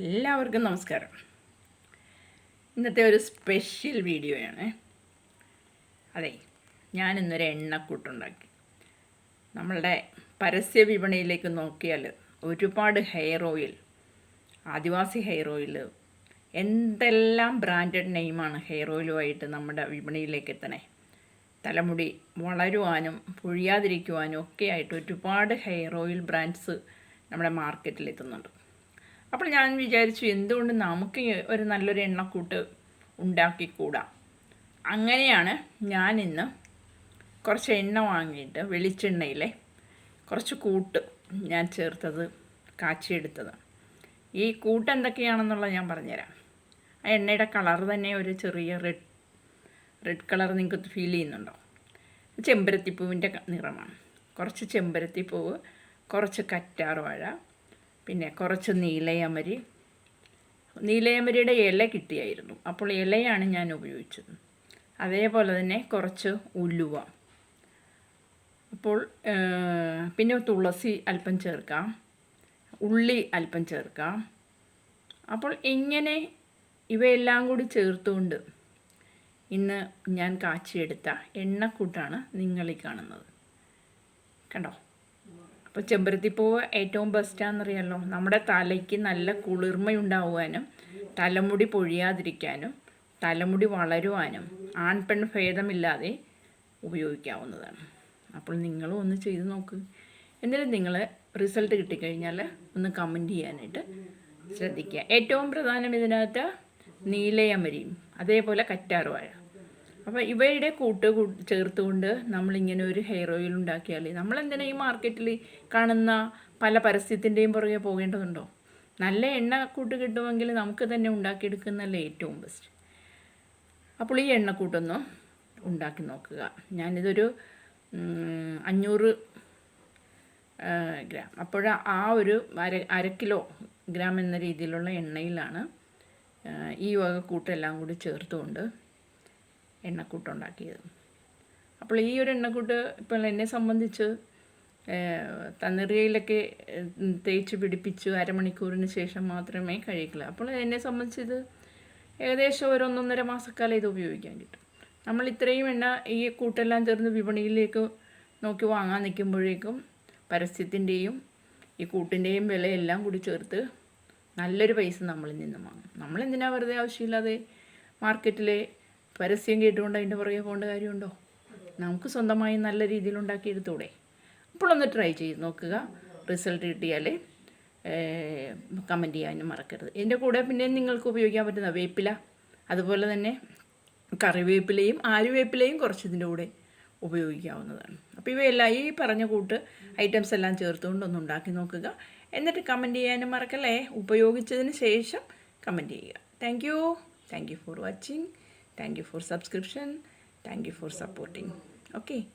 എല്ലാവർക്കും നമസ്കാരം. ഇന്നത്തെ ഒരു സ്പെഷ്യൽ വീഡിയോയാണ് അതെ ഞാൻ ഇന്നൊരു എണ്ണക്കൂട്ടുണ്ടാക്കി നമ്മളുടെ പരസ്യ വിപണിയിലേക്ക് നോക്കിയാൽ ഒരുപാട് hair oil Adivasi hair oil എന്തെല്ലാം ബ്രാൻഡഡ് നെയിമാണ് ഹെയർ ഓയിലുമായിട്ട് നമ്മുടെ വിപണിയിലേക്ക് എത്തണേ. തലമുടി വളരുവാനും പൊഴിയാതിരിക്കുവാനും ഒക്കെ ആയിട്ട് ഒരുപാട് ഹെയർ ഓയിൽ ബ്രാൻഡ്സ് നമ്മുടെ മാർക്കറ്റിൽ എത്തുന്നുണ്ട്. അപ്പോൾ ഞാൻ വിചാരിച്ചു എന്തുകൊണ്ട് നമുക്ക് ഒരു നല്ലൊരു എണ്ണക്കൂട്ട് ഉണ്ടാക്കിക്കൂടാ? അങ്ങനെയാണ് ഞാൻ ഇന്ന് കുറച്ച് എണ്ണ വാങ്ങിയിട്ട് വെളിച്ചെണ്ണയിലെ കുറച്ച് കൂട്ട് ഞാൻ ചേർത്തത് കാച്ചിയെടുത്തത്. ഈ കൂട്ട് എന്തൊക്കെയാണെന്നുള്ളത് ഞാൻ പറഞ്ഞുതരാം. ആ എണ്ണയുടെ കളർ തന്നെ ഒരു ചെറിയ റെഡ് റെഡ് കളർ നിങ്ങൾക്ക് ഫീൽ ചെയ്യുന്നുണ്ടോ? ചെമ്പരത്തിപ്പൂവിന്റെ നിറമാണ്. കുറച്ച് ചെമ്പരത്തിപ്പൂവ് കുറച്ച് കറ്റാർ വാഴ പിന്നെ കുറച്ച് നീലയമരി. നീലയമരിയുടെ ഇല കിട്ടിയായിരുന്നു. അപ്പോൾ ഇലയാണ് ഞാൻ ഉപയോഗിച്ചത്. അതേപോലെ തന്നെ കുറച്ച് ഉലുവ. അപ്പോൾ പിന്നെ തുളസി അല്പം ചേർക്കാം. ഉള്ളി അല്പം ചേർക്കാം. അപ്പോൾ ഇങ്ങനെ ഇവയെല്ലാം കൂടി ചേർത്തുകൊണ്ട് ഇന്ന് ഞാൻ കാച്ചിയെടുത്ത എണ്ണക്കൂട്ടാണ് നിങ്ങളീ കാണുന്നത്. കണ്ടോ? അപ്പോൾ ചെമ്പരത്തിപ്പൂവ് ഏറ്റവും ബെസ്റ്റാണെന്നറിയാമല്ലോ നമ്മുടെ തലയ്ക്ക് നല്ല കുളിർമയുണ്ടാവാനും തലമുടി പൊഴിയാതിരിക്കാനും തലമുടി വളരുവാനും ആൺ പെൺ ഭേദമില്ലാതെ ഉപയോഗിക്കാവുന്നതാണ്. അപ്പോൾ നിങ്ങളും ഒന്ന് ചെയ്ത് നോക്ക്. എന്നിട്ട് നിങ്ങൾ റിസൾട്ട് കിട്ടിക്കഴിഞ്ഞാൽ ഒന്ന് കമന്റ് ചെയ്യാനായിട്ട് ശ്രദ്ധിക്കുക. ഏറ്റവും പ്രധാനം ഇതിനകത്ത് നീലയമരിയും അതേപോലെ കറ്റാർവാഴ. അപ്പോൾ ഇവയുടെ കൂട്ട് ചേർത്തുകൊണ്ട് നമ്മളിങ്ങനെ ഒരു ഹെയർ ഓയിൽ ഉണ്ടാക്കിയാൽ നമ്മളെന്തിനാ ഈ മാർക്കറ്റിൽ കാണുന്ന പല പരസ്യത്തിന്റെയും പുറകെ പോകേണ്ടതുണ്ടോ? നല്ല എണ്ണ കൂട്ട് കിട്ടുമെങ്കിൽ നമുക്ക് തന്നെ ഉണ്ടാക്കിയെടുക്കുന്നതല്ലേ ഏറ്റവും ബെസ്റ്റ് അപ്പോൾ ഈ എണ്ണക്കൂട്ടൊന്ന് ഉണ്ടാക്കി നോക്കുക. ഞാനിതൊരു അഞ്ഞൂറ് ഗ്രാം. അപ്പോൾ ആ ഒരു അര അര കിലോ ഗ്രാം എന്ന രീതിയിലുള്ള എണ്ണയിലാണ് ഈ വക കൂട്ടെല്ലാം കൂടി ചേർത്തുകൊണ്ട് എണ്ണക്കൂട്ടുണ്ടാക്കിയത്. അപ്പോൾ ഈ ഒരു എണ്ണക്കൂട്ട് ഇപ്പോൾ എന്നെ സംബന്ധിച്ച് തന്നിറിയയിലൊക്കെ തേച്ച് പിടിപ്പിച്ച് അരമണിക്കൂറിന് ശേഷം മാത്രമേ കഴിക്കുള്ളൂ അപ്പോൾ എന്നെ സംബന്ധിച്ച് ഇത് ഏകദേശം ഒരു ഒന്നൊന്നര മാസക്കാലം ഇത് ഉപയോഗിക്കാൻ കിട്ടും. നമ്മൾ ഇത്രയും എണ്ണ ഈ കൂട്ടെല്ലാം ചേർന്ന് വിപണിയിലേക്ക് നോക്കി വാങ്ങാൻ നിൽക്കുമ്പോഴേക്കും പരസ്യത്തിന്റെയും ഈ കൂട്ടിന്റെയും വിലയെല്ലാം കൂടി ചേർത്ത് നല്ലൊരു പൈസ നമ്മളിൽ നിന്നും വാങ്ങും. നമ്മളെന്തിനാ വെറുതെ ആവശ്യമില്ലാതെ മാർക്കറ്റിലെ പരസ്യം കേട്ടുകൊണ്ട് അതിന്റെ പുറകെ പോകേണ്ട കാര്യമുണ്ടോ? നമുക്ക് സ്വന്തമായി നല്ല രീതിയിൽ ഉണ്ടാക്കിയെടുത്തൂടെ? അപ്പോൾ ഒന്ന് ട്രൈ ചെയ്ത് നോക്കുക. റിസൾട്ട് കിട്ടിയാൽ കമന്റ് ചെയ്യാനും മറക്കരുത്. എന്റെ കൂടെ പിന്നെ നിങ്ങൾക്ക് ഉപയോഗിക്കാൻ പറ്റുന്ന വേപ്പില അതുപോലെ തന്നെ കറിവേപ്പിലയും കുറച്ച് ഇതിന്റെ കൂടെ ഉപയോഗിക്കാവുന്നതാണ്. അപ്പോൾ ഇവയെല്ലാം ഈ പറഞ്ഞ കൂട്ട് ഐറ്റംസ് എല്ലാം ചേർത്തുകൊണ്ട് ഒന്ന് ഉണ്ടാക്കി നോക്കുക. എന്നിട്ട് കമന്റ് ചെയ്യാനും മറക്കല്ലേ? ഉപയോഗിച്ചതിന് ശേഷം കമന്റ് ചെയ്യുക. Thank you thank you for watching Thank you for subscription. Thank you for supporting. Okay.